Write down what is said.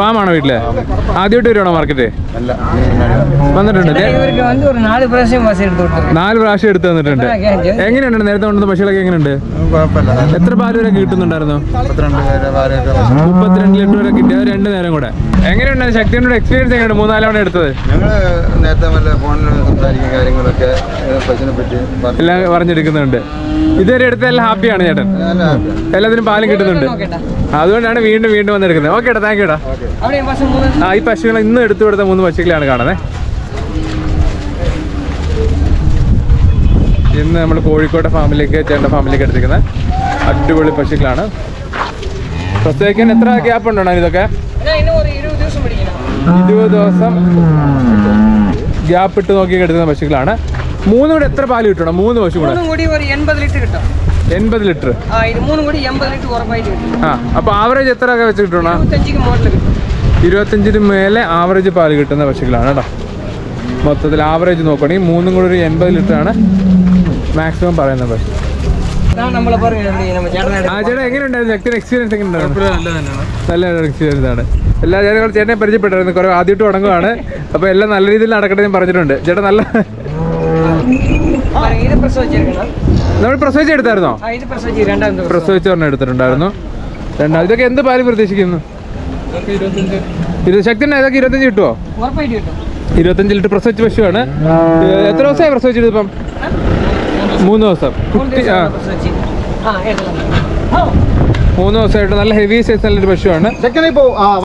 ഫാമാണോ വീട്ടിൽ? ആദ്യമായിട്ട് വരുവാണോ മാർക്കറ്റ്? വന്നിട്ടുണ്ട് നാല് പ്രാവശ്യം എടുത്തു തന്നിട്ടുണ്ട് എങ്ങനെയുണ്ട്? നേരത്തെ കൊണ്ടുവന്ന പശുകളൊക്കെ എങ്ങനെയുണ്ട്? എത്ര പാൽ വരെ കിട്ടുന്നുണ്ടായിരുന്നു? മുപ്പത്തിരണ്ട് ലിറ്റർ വരെ കിട്ടിയ രണ്ട് നേരം കൂടെ. എങ്ങനെയുണ്ട്? ശക്തിയുടെ എക്സ്പീരിയൻസ് എങ്ങനെയാണ് മൂന്നാൽ എടുത്തത്. നേരത്തെ ഫോണിൽ സംസാരിക്കുന്ന കാര്യങ്ങളൊക്കെ എല്ലാം പറഞ്ഞെടുക്കുന്നുണ്ട് ഇതുവരെ എടുത്ത എല്ലാം ഹാപ്പിയാണ് ചേട്ടൻ. എല്ലാത്തിനും പാലും കിട്ടുന്നുണ്ട്. അതുകൊണ്ടാണ് വീണ്ടും വീണ്ടും വന്ന് എടുക്കുന്നത് ഓക്കെ താങ്ക് യൂടാ ആ ഈ പശുക്കളെ ഇന്ന് എടുത്തു കൊടുത്ത മൂന്ന് പശുക്കളെയാണ് കാണുന്നത്. ഇന്ന് നമ്മൾ കോഴിക്കോട്ടെ ഫാമിലേക്ക് ചേട്ടന്റെ ഫാമിലേക്ക് എടുത്തിരിക്കുന്നത് അടിപൊളി പശുക്കളാണ്. പ്രത്യേകിക്കാൻ എത്ര ഗ്യാപ്പ് ഉണ്ടോ ഇതൊക്കെ? ഇരുപത് ദിവസം ഗ്യാപ്പ് ഇട്ട് നോക്കി എടുക്കുന്ന പശുക്കളാണ്. മൂന്നും കൂടെ എത്ര പാൽ കിട്ടണം? മൂന്ന് പശു കൂടെ. മൂന്നും കൂടി ഒരു എൺപത് ലിറ്റർ കിട്ടും എൺപത് ലിറ്റർ. ആ ഇത് മൂന്നും കൂടി എൺപത് ലിറ്റർ ഉറപ്പായിട്ട് കിട്ടും. ആ അപ്പോൾ ആവറേജ് എത്ര ഒക്കെ വെച്ച് കിട്ടണം? ഇരുപത്തഞ്ചിക്ക് മുകളിൽ കിട്ടും. ഇരുപത്തഞ്ചിന് മേലെ ആവറേജ് പാൽ കിട്ടുന്ന പശുക്കളാണ് കേട്ടോ. മൊത്തത്തിൽ ആവറേജ് നോക്കുകയാണെങ്കിൽ മൂന്നും കൂടി ഒരു എൺപത് ലിറ്റർ ആണ് മാക്സിമം പറയുന്ന പശു ചേട്ടനെ പരിചയപ്പെട്ടായിരുന്നു കുറെ ആദ്യമായിട്ട് തുടങ്ങുവാണ്. അപ്പൊ എല്ലാം നല്ല രീതിയിൽ നടക്കട്ടെ ഞാൻ പറഞ്ഞിട്ടുണ്ട്. ചേട്ടൻ നല്ല നമ്മൾ പ്രസവിച്ച് എടുത്തായിരുന്നോ? പ്രസവിച്ച് പറഞ്ഞ എടുത്തിട്ടുണ്ടായിരുന്നു. രണ്ടാം ഇതൊക്കെ എന്ത് പാൽ പ്രതീക്ഷിക്കുന്നു? ശക്തി ഇതൊക്കെ ഇരുപത്തഞ്ച് കിട്ടുമോ ഇരുപത്തഞ്ച് ലിറ്റർ പ്രസവിച്ച പശുവാണ്. എത്ര ദിവസമായി പ്രസവിച്ചെടുത്തിപ്പം മൂന്ന് ദിവസം. മൂന്ന് കുട്ടി ആ. മൂന്ന് ദിവസമായിട്ട് നല്ല ഹെവി സൈസ് നല്ലൊരു പശുവാണ്. ചെക്കനെ പോ ആ